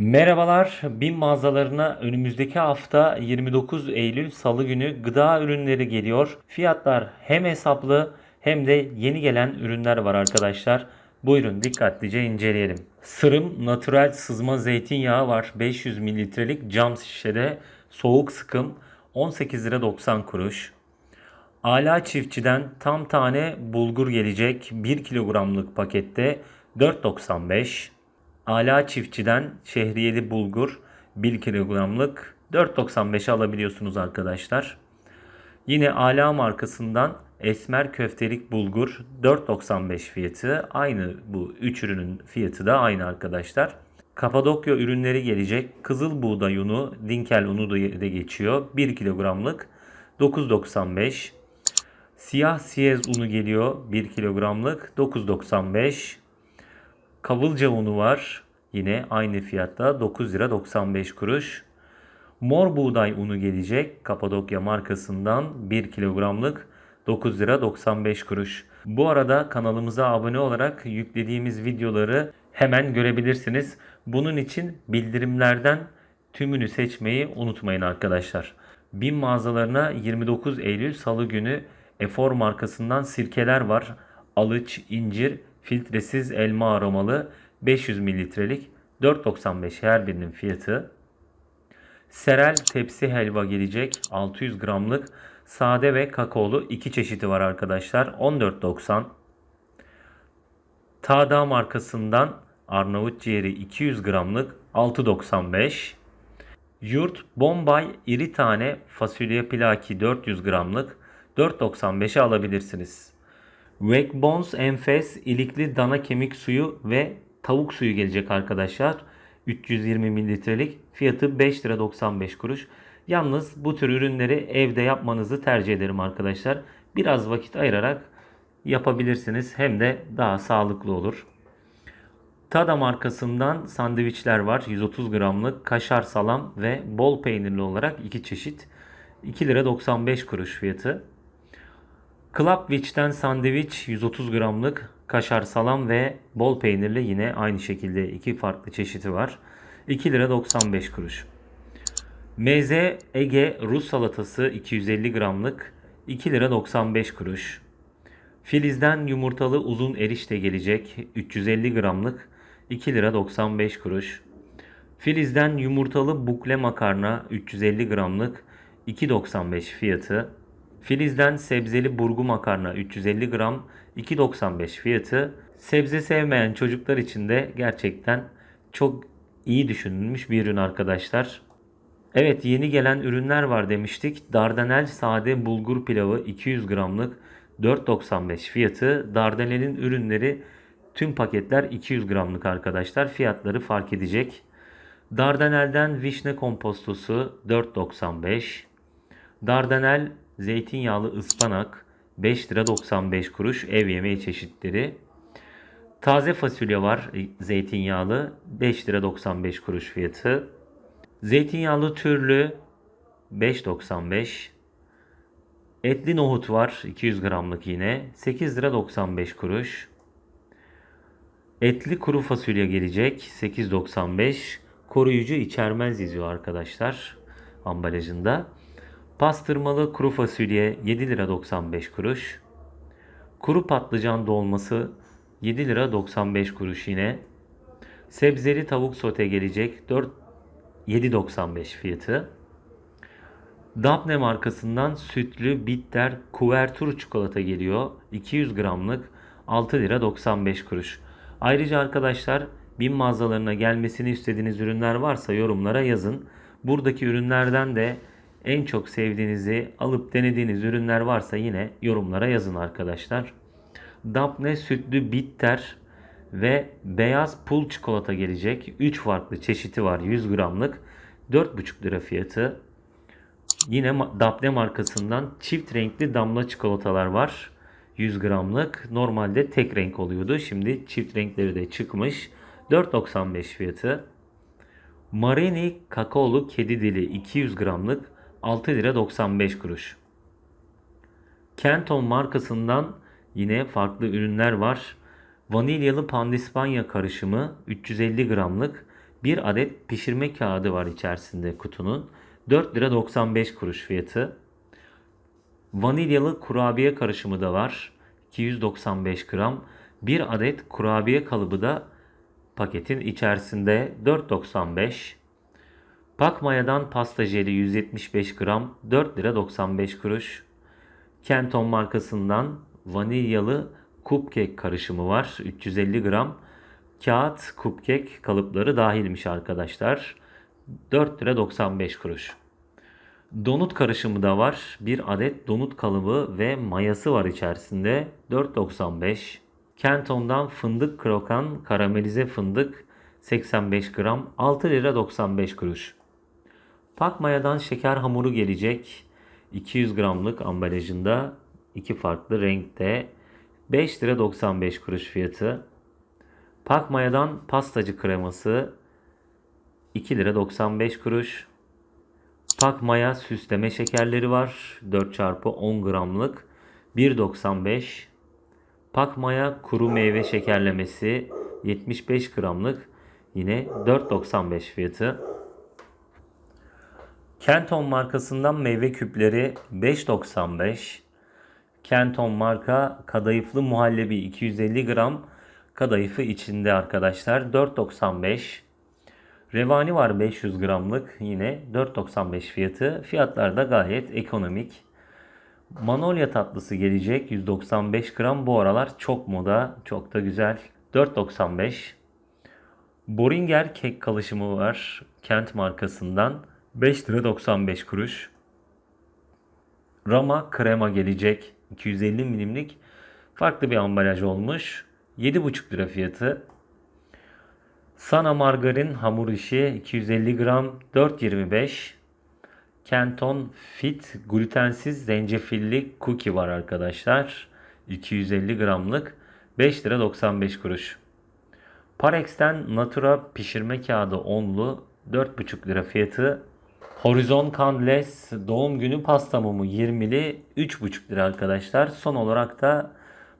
Merhabalar, BİM mağazalarına önümüzdeki hafta 29 Eylül Salı günü gıda ürünleri geliyor. Fiyatlar hem hesaplı hem de yeni gelen ürünler var arkadaşlar. Buyurun dikkatlice inceleyelim. Sırım natural sızma zeytinyağı var. 500 mililitrelik cam şişede soğuk sıkım 18 lira 90 kuruş. Ala çiftçiden tam tane bulgur gelecek 1 kilogramlık pakette 4.95. Ala çiftçiden şehriyeli bulgur 1 kilogramlık 4.95'e alabiliyorsunuz arkadaşlar. Yine Ala markasından esmer köftelik bulgur 4.95 fiyatı. Aynı bu 3 ürünün fiyatı da aynı arkadaşlar. Kapadokya ürünleri gelecek. Kızıl buğday unu, dinkel unu da geçiyor. 1 kilogramlık 9.95. Siyah siyez unu geliyor 1 kilogramlık 9.95. Kavılca unu var. Yine aynı fiyatta 9 lira 95 kuruş. Mor buğday unu gelecek. Kapadokya markasından 1 kilogramlık 9 lira 95 kuruş. Bu arada kanalımıza abone olarak yüklediğimiz videoları hemen görebilirsiniz. Bunun için bildirimlerden tümünü seçmeyi unutmayın arkadaşlar. BİM mağazalarına 29 Eylül Salı günü Efor markasından sirkeler var. Alıç, incir, filtresiz elma aromalı 500 mililitrelik 4.95 her birinin fiyatı. Serel tepsi helva gelecek 600 gramlık sade ve kakaolu iki çeşidi var arkadaşlar 14.90. Tağdağ markasından Arnavut ciğeri 200 gramlık 6.95. Yurt Bombay iri tane fasulye pilaki 400 gramlık 4.95'e alabilirsiniz. Wegbones Enfes ilikli dana kemik suyu ve tavuk suyu gelecek arkadaşlar. 320 mililitrelik fiyatı 5 lira 95 kuruş. Yalnız bu tür ürünleri evde yapmanızı tercih ederim arkadaşlar. Biraz vakit ayırarak yapabilirsiniz. Hem de daha sağlıklı olur. Tada markasından sandviçler var. 130 gramlık kaşar salam ve bol peynirli olarak iki çeşit. 2 lira 95 kuruş fiyatı. Clubwich'ten sandviç 130 gramlık kaşar salam ve bol peynirli yine aynı şekilde iki farklı çeşidi var. 2 lira 95 kuruş. Meze Ege Rus salatası 250 gramlık 2 lira 95 kuruş. Filiz'den yumurtalı uzun erişte gelecek 350 gramlık 2 lira 95 kuruş. Filiz'den yumurtalı bukle makarna 350 gramlık 2.95 fiyatı. Filiz'den sebzeli burgu makarna 350 gram 2.95 fiyatı. Sebze sevmeyen çocuklar için de gerçekten çok iyi düşünülmüş bir ürün arkadaşlar. Evet yeni gelen ürünler var demiştik. Dardanel sade bulgur pilavı 200 gramlık 4.95 fiyatı. Dardanel'in ürünleri tüm paketler 200 gramlık arkadaşlar. Fiyatları fark edecek. Dardanel'den vişne kompostosu 4.95. Dardanel zeytinyağlı ıspanak 5 lira 95 kuruş ev yemeği çeşitleri. Taze fasulye var e, zeytinyağlı 5 lira 95 kuruş fiyatı. Zeytinyağlı türlü 5.95. Etli nohut var 200 gramlık yine 8 lira 95 kuruş. Etli kuru fasulye gelecek 8.95. Koruyucu içermez yazıyor arkadaşlar ambalajında. Pastırmalı kuru fasulye 7 lira 95 kuruş. Kuru patlıcan dolması 7 lira 95 kuruş yine. Sebzeli tavuk sote gelecek 4 7.95 fiyatı. Dabne markasından sütlü bitter kuvertur çikolata geliyor. 200 gramlık 6 lira 95 kuruş. Ayrıca arkadaşlar BİM mağazalarına gelmesini istediğiniz ürünler varsa yorumlara yazın. Buradaki ürünlerden de en çok sevdiğinizi alıp denediğiniz ürünler varsa yine yorumlara yazın arkadaşlar. Dabne sütlü bitter ve beyaz pul çikolata gelecek. 3 farklı çeşiti var 100 gramlık. 4,5 lira fiyatı. Yine Dabne markasından çift renkli damla çikolatalar var. 100 gramlık. Normalde tek renk oluyordu. Şimdi çift renkleri de çıkmış. 4.95 fiyatı. Marini kakaolu kedi dili 200 gramlık 6 lira 95 kuruş. Kenton markasından yine farklı ürünler var. Vanilyalı pandispanya karışımı 350 gramlık Bir adet pişirme kağıdı var içerisinde kutunun. 4 lira 95 kuruş fiyatı. Vanilyalı kurabiye karışımı da var. 295 gram. Bir adet kurabiye kalıbı da paketin içerisinde 4.95. Pakmaya'dan pasta jeli 175 gram 4 lira 95 kuruş. Kenton markasından vanilyalı cupcake karışımı var 350 gram. Kağıt cupcake kalıpları dahilmiş arkadaşlar. 4 lira 95 kuruş. Donut karışımı da var. Bir adet donut kalıbı ve mayası var içerisinde. 4.95. Kenton'dan fındık krokan karamelize fındık 85 gram 6 lira 95 kuruş. Pakmaya'dan şeker hamuru gelecek. 200 gramlık ambalajında iki farklı renkte 5 lira 95 kuruş fiyatı. Pakmaya'dan pastacı kreması 2 lira 95 kuruş. Pakmaya süsleme şekerleri var. 4 çarpı 10 gramlık 1.95. Pakmaya kuru meyve şekerlemesi 75 gramlık yine 4.95 fiyatı. Kenton markasından meyve küpleri 5.95. Kenton marka kadayıflı muhallebi 250 gram kadayıfı içinde arkadaşlar 4.95. Revani var 500 gramlık yine 4.95 fiyatı. Fiyatlar da gayet ekonomik. Manolya tatlısı gelecek 195 gram bu aralar çok moda çok da güzel 4.95. Boringer kek kalışımı var Kent markasından 5 lira 95 kuruş. Rama krema gelecek 250 milimlik farklı bir ambalaj olmuş 7,5 lira fiyatı. Sana margarin hamur işi 250 gram 4.25. Kenton Fit glutensiz zencefilli cookie var arkadaşlar. 250 gramlık 5 lira 95 kuruş. Parex'ten Natura pişirme kağıdı onlu 4,5 lira fiyatı. Horizon Candles doğum günü pasta mumu 20'li 3,5 lira arkadaşlar. Son olarak da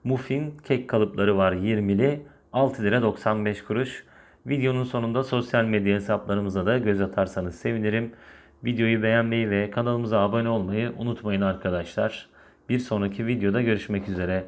muffin kek kalıpları var 20'li 6 lira 95 kuruş. Videonun sonunda sosyal medya hesaplarımıza da göz atarsanız sevinirim. Videoyu beğenmeyi ve kanalımıza abone olmayı unutmayın arkadaşlar. Bir sonraki videoda görüşmek üzere.